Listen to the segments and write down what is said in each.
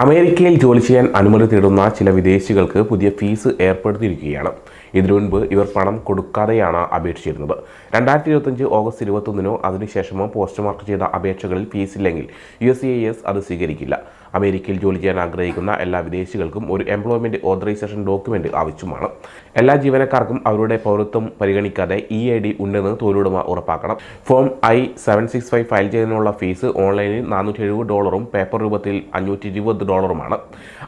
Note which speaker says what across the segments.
Speaker 1: അമേരിക്കയിൽ ജോലി ചെയ്യാൻ അനുമതി തേടുന്ന ചില വിദേശികൾക്ക് പുതിയ ഫീസ് ഏർപ്പെടുത്തിയിരിക്കുകയാണ്. ഇതിനു മുൻപ് ഇവർ പണം കൊടുക്കാതെയാണ് അപേക്ഷിച്ചിരുന്നത്. രണ്ടായിരത്തി ഇരുപത്തഞ്ച് ഓഗസ്റ്റ് ഇരുപത്തൊന്നിനോ അതിനുശേഷമോ പോസ്റ്റ് മാർക്ക് ചെയ്ത അപേക്ഷകളിൽ ഫീസ് ഇല്ലെങ്കിൽ യു എസ് എ എസ് അത് സ്വീകരിക്കില്ല. അമേരിക്കയിൽ ജോലി ചെയ്യാൻ ആഗ്രഹിക്കുന്ന എല്ലാ വിദേശികൾക്കും ഒരു എംപ്ലോയ്മെന്റ് ഓതറൈസേഷൻ ഡോക്യുമെന്റ് ആവശ്യമാണ്. എല്ലാ ജീവനക്കാർക്കും അവരുടെ പൗരത്വം പരിഗണിക്കാതെ ഇ ഐ ഡി ഉണ്ടെന്ന് തൊഴിലുടമ ഉറപ്പാക്കണം. Form I seven six five file ചെയ്യുന്നതിനുള്ള ഫീസ് ഓൺലൈനിൽ നാനൂറ്റി എഴുപത് ഡോളറും പേപ്പർ രൂപത്തിൽ അഞ്ഞൂറ്റി ഇരുപത് ഡോളറുമാണ്.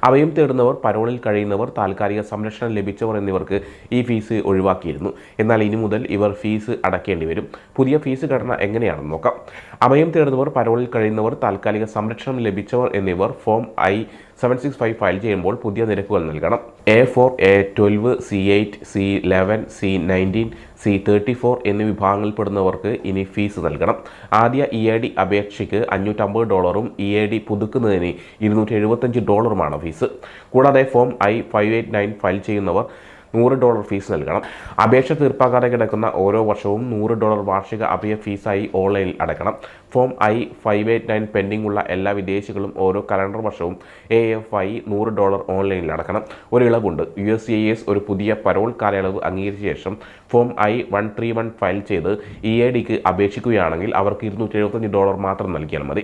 Speaker 1: അവയും തേടുന്നവർ പരോളിൽ കഴിയുന്നവർ താൽക്കാലിക സംരക്ഷണം ലഭിച്ചവർ എന്നിവർക്ക് ഈ ഫീസ് ഒഴിവാക്കിയിരുന്നു. എന്നാൽ ഇനി മുതൽ ഇവർ ഫീസ് അടയ്ക്കേണ്ടി വരും. പുതിയ ഫീസ് ഘടന എങ്ങനെയാണെന്ന് നോക്കാം. അഭയം തേടുന്നവർ പരോളിൽ കഴിയുന്നവർ താൽക്കാലിക സംരക്ഷണം ലഭിച്ചവർ എന്നിവർ form I seven six five file ചെയ്യുമ്പോൾ പുതിയ നിരക്കുകൾ നൽകണം. A four A twelve C eight C eleven C nineteen C thirty four എന്നീ വിഭാഗങ്ങളിൽപ്പെടുന്നവർക്ക് ഇനി ഫീസ് നൽകണം. ആദ്യ ഇ എ ഡി അപേക്ഷയ്ക്ക് അഞ്ഞൂറ്റമ്പത് ഡോളറും ഇ എ ഡി പുതുക്കുന്നതിന് ഇരുന്നൂറ്റി എഴുപത്തഞ്ച് ഡോളറുമാണ് ഫീസ്. കൂടാതെ form I five eight nine file ചെയ്യുന്നവർ നൂറ് ഡോളർ ഫീസ് നൽകണം. അപേക്ഷ തീർപ്പാക്കാതെ കിടക്കുന്ന ഓരോ വർഷവും നൂറ് ഡോളർ വാർഷിക അഭയ ഫീസായി ഓൺലൈനിൽ അടക്കണം form I five eight nine pending ഉള്ള എല്ലാ വിദേശികളും ഓരോ കലണ്ടർ വർഷവും എ എഫ് ഐ നൂറ് ഡോളർ ഓൺലൈനിൽ അടക്കണം. ഒരു ഇളവുണ്ട്. യു എസ് എ എസ് ഒരു പുതിയ പരോൾ കാലയളവ് അംഗീകരിച്ച ശേഷം form I one three one file ചെയ്ത് ഇ എ ഡിക്ക് അപേക്ഷിക്കുകയാണെങ്കിൽ അവർക്ക് ഇരുന്നൂറ്റി എഴുപത്തഞ്ച് ഡോളർ മാത്രം നൽകിയാൽ മതി.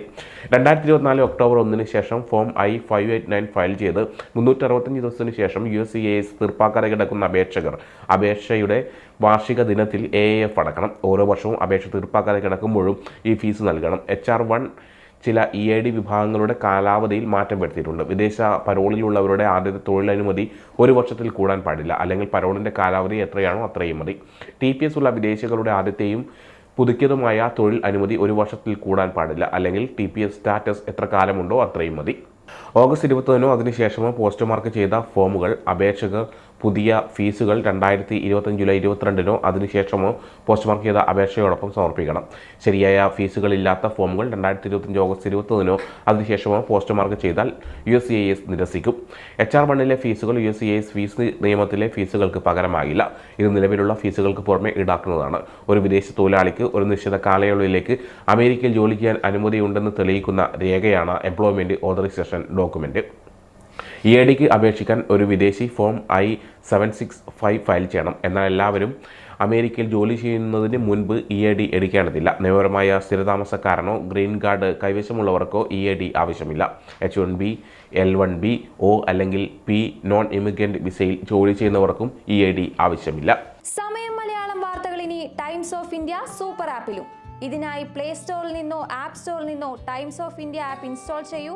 Speaker 1: രണ്ടായിരത്തി ഇരുപത്തിനാല് ഒക്ടോബർ ഒന്നിന് ശേഷം form I five eight nine file ചെയ്ത് മുന്നൂറ്റി അറുപത്തഞ്ച് ദിവസത്തിന് ശേഷം U S C A S തീർപ്പാക്കാതെ കിടക്കുന്ന അപേക്ഷകർ. അപേക്ഷയുടെ വാർഷിക ദിനത്തിൽ എ എഫ് അടക്കണം. ഓരോ വർഷവും അപേക്ഷ തീർപ്പാക്കാതെ കിടക്കുമ്പോഴും ഈ ഫീസ് നൽകണം. എച്ച് ആർ വൺ ചില ഇ ഐ ഡി വിഭാഗങ്ങളുടെ കാലാവധിയിൽ മാറ്റം വരുത്തിയിട്ടുണ്ട്. വിദേശ പരോളിലുള്ളവരുടെ ആദ്യത്തെ തൊഴിലനുമതി ഒരു വർഷത്തിൽ കൂടാൻ പാടില്ല. അല്ലെങ്കിൽ പരോളിന്റെ കാലാവധി എത്രയാണോ അത്രയും മതി. ടി പി എസ് ഉള്ള വിദേശികളുടെ ആദ്യത്തെയും പുതുക്കിയതുമായ തൊഴിൽ അനുമതി ഒരു വർഷത്തിൽ കൂടാൻ പാടില്ല. അല്ലെങ്കിൽ ടി പി എസ് സ്റ്റാറ്റസ് എത്ര കാലമുണ്ടോ അത്രയും മതി. ഓഗസ്റ്റ് ഇരുപത്തൊന്നിനോ അതിനുശേഷമോ പോസ്റ്റ് മാർക്ക് ചെയ്ത ഫോമുകൾ അപേക്ഷകർ പുതിയ ഫീസുകൾ രണ്ടായിരത്തി ഇരുപത്തഞ്ച് ജൂലൈ ഇരുപത്തിരണ്ടിനോ അതിനുശേഷമോ പോസ്റ്റ് മാർക്ക് ചെയ്ത അപേക്ഷയോടൊപ്പം സമർപ്പിക്കണം. ശരിയായ ഫീസുകളില്ലാത്ത ഫോമുകൾ രണ്ടായിരത്തി ഇരുപത്തഞ്ച് ഓഗസ്റ്റ് ഇരുപത്തൊന്നിനോ അതിനുശേഷമോ പോസ്റ്റ് മാർക്ക് ചെയ്താൽ U S C I S നിരസിക്കും. H R വണ്ണിലെ ഫീസുകൾ U S C I S fees നിയമത്തിലെ ഫീസുകൾക്ക് പകരമാകില്ല. ഇത് നിലവിലുള്ള ഫീസുകൾക്ക് പുറമെ ഈടാക്കുന്നതാണ്. ഒരു വിദേശ തൊഴിലാളിക്ക് ഒരു നിശ്ചിത കാലയളവിലേക്ക് അമേരിക്കയിൽ ജോലി ചെയ്യാൻ അനുമതിയുണ്ടെന്ന് തെളിയിക്കുന്ന രേഖയാണ് employment authorization document E A ഡിക്ക് അപേക്ഷിക്കാൻ ഒരു വിദേശി form I seven six five file ചെയ്യണം. എന്നാൽ എല്ലാവരും അമേരിക്കയിൽ ജോലി ചെയ്യുന്നതിന് മുൻപ് ഇ എ ഡി എടുക്കേണ്ടതില്ല. നിയമപരമായ സ്ഥിരതാമസക്കാരനോ ഗ്രീൻ കാർഡ് കൈവശമുള്ളവർക്കോ ഇ എ ഡി ആവശ്യമില്ല. H one B L one B O അല്ലെങ്കിൽ പി നോൺ ഇമിഗ്രന്റ് വിസയിൽ ജോലി ചെയ്യുന്നവർക്കും ഇ എ ഡി ആവശ്യമില്ല.
Speaker 2: സമയം മലയാളം വാർത്തകൾ ഇനി ടൈംസ് ഓഫ് ഇന്ത്യ സൂപ്പർ ആപ്പിലും. ഇതിനായി പ്ലേ സ്റ്റോറിൽ നിന്നോ ആപ്പ് സ്റ്റോറിൽ നിന്നോ Times of India app install ചെയ്യൂ.